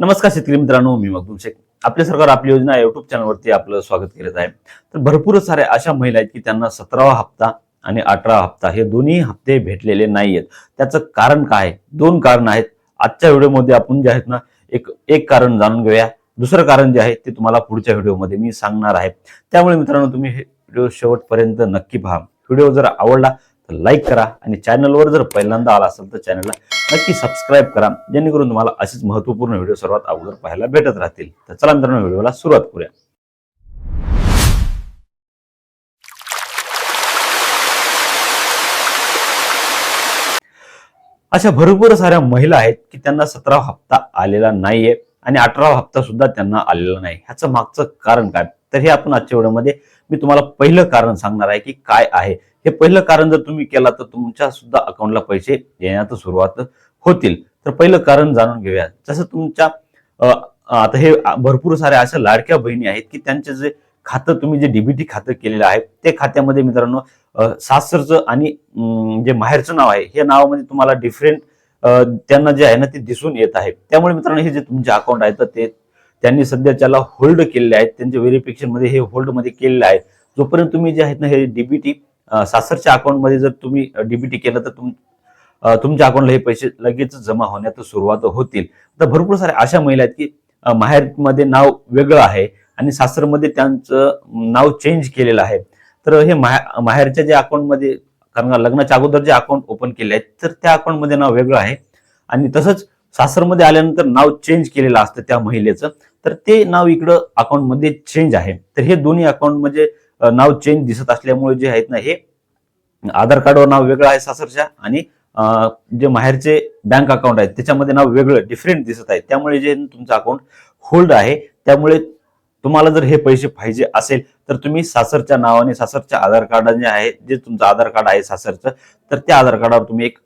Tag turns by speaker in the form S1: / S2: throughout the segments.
S1: नमस्कार शेतकरी मित्रांनो मी मग शेख. आपले सरकार आपली योजना युट्यूब चॅनलवरती आपलं स्वागत करत आहे. तर भरपूर साऱ्या अशा महिला आहेत की त्यांना सतरावा हप्ता आणि अठरावा हप्ता हे दोन्ही हप्ते भेटलेले नाही आहेत त्याचं कारण काय? आहे? दोन कारण आहेत. आजच्या व्हिडिओमध्ये आपण जे आहेत ना एक एक कारण जाणून घेऊया. दुसरं कारण जे आहे ते तुम्हाला पुढच्या व्हिडिओमध्ये मी सांगणार आहे. त्यामुळे मित्रांनो तुम्ही हे व्हिडिओ शेवटपर्यंत नक्की पहा. व्हिडिओ जर आवडला तर लाईक करा आणि चॅनलवर जर पहिल्यांदा आला असेल तर चॅनलला नक्की सबस्क्राईब करा. जेणेकरून तुम्हाला असेच महत्त्वपूर्ण व्हिडिओ सर्वात अगोदर पाहायला भेटत राहतील. तर चला मित्रांनो व्हिडिओला सुरुवात करूया. अशा भरपूर साऱ्या महिला आहेत की त्यांना सतरा हप्ता आलेला नाहीये आणि अठरावा हप्ता सुद्धा त्यांना आलेला नाही. ह्याचं मागचं कारण काय? तर हे आपण आजच्या व्हिडिओमध्ये मी तुम्हाला पहिलं कारण सांगणार आहे की काय आहे. हे पहिलं कारण जर तुम्ही केला तर तुमच्या सुद्धा अकाउंटला पैसे येण्यात सुरुवात होतील. तर पहिलं कारण जाणून घेऊया. जसं तुमच्या आता हे भरपूर साऱ्या अशा लाडक्या बहिणी आहेत की त्यांचे जे खातं तुम्ही जे डीबीटी खातं केलेलं आहे ते खात्यामध्ये मित्रांनो सासरचं आणि जे माहेरचं नाव आहे हे नावामध्ये तुम्हाला डिफरंट त्यांना जे आहे ना ते दिसून येत आहे. त्यामुळे मित्रांनो हे जे तुमचे अकाउंट आहे तर ते त्यांनी सध्या त्याला होल्ड केलेले आहेत त्यांच्या व्हेरिफिकेशनमध्ये हे होल्डमध्ये केलेलं आहे. जोपर्यंत तुम्ही जे आहेत ना हे डीबीटी सासरच्या अकाउंटमध्ये जर तुम्ही डीबीटी केलं तर तुम तुमच्या अकाउंटला हे पैसे लगेच जमा होण्यात सुरुवात होतील. तर भरपूर साऱ्या अशा महिला आहेत की माहेरमध्ये नाव वेगळं आहे आणि सासरमध्ये त्यांचं नाव चेंज केलेलं आहे. तर हे माहे- माहेरच्या जे अकाउंटमध्ये कारण लग्नाच्या अगोदर जे अकाउंट ओपन केले आहेत तर त्या अकाउंटमध्ये नाव वेगळं आहे. आणि तसंच सासरमध्ये आल्यानंतर नाव चेंज केलेलं असतं त्या महिलेचं तर ते नाव इकडं अकाउंटमध्ये चेंज आहे. तर हे दोन्ही अकाउंट म्हणजे नाव चेंज दिसत असल्यामुळे जे आहेत ना हे आधार कार्डवर नाव वेगळं आहे सासरच्या आणि जे माहेरचे बँक अकाउंट आहेत त्याच्यामध्ये नाव वेगळं डिफरंट दिसत आहे. त्यामुळे जे तुमचं अकाउंट होल्ड आहे त्यामुळे तुम्हाला जर हे पैसे पाहिजे असेल तर तुम्ही सासरच्या नावाने सासरच्या आधार कार्डाने आहे जे तुमचं आधार कार्ड आहे सासरचं तर त्या आधार कार्डावर तुम्ही एक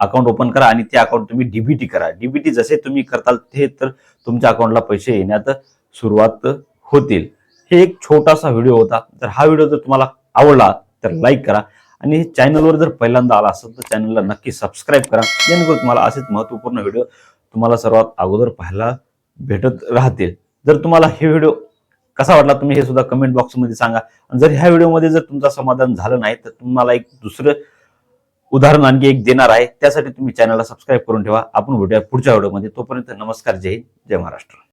S1: अकाउंट ओपन करा आणि ते अकाउंट तुम्ही डीबीटी करा. डीबीटी जसे तुम्ही करताल ते तर तुमच्या अकाउंटला पैसे येण्यात सुरुवात होतील. हे एक छोटासा व्हिडिओ होता. तर हा व्हिडिओ जर तुम्हाला आवडला तर लाईक करा. आणि चॅनलवर जर पहिल्यांदा आला असेल तर चॅनलला नक्की सबस्क्राईब करा. जेणेकरून तुम्हाला असेच महत्त्वपूर्ण व्हिडिओ तुम्हाला सर्वात अगोदर पाहायला भेटत राहतील. जर तुम्हाला हे व्हिडिओ कसा वाटला तुम्ही हे सुद्धा कमेंट बॉक्समध्ये सांगा. जर ह्या व्हिडिओमध्ये जर तुमचं समाधान झालं नाही तर तुम्हाला एक दुसरं उदाहरण आणखी एक देणार आहे. त्यासाठी तुम्ही चॅनलला सबस्क्राईब करून ठेवा. आपण भेटूया पुढच्या व्हिडिओमध्ये तोपर्यंत नमस्कार. जय हिंद. जय महाराष्ट्र.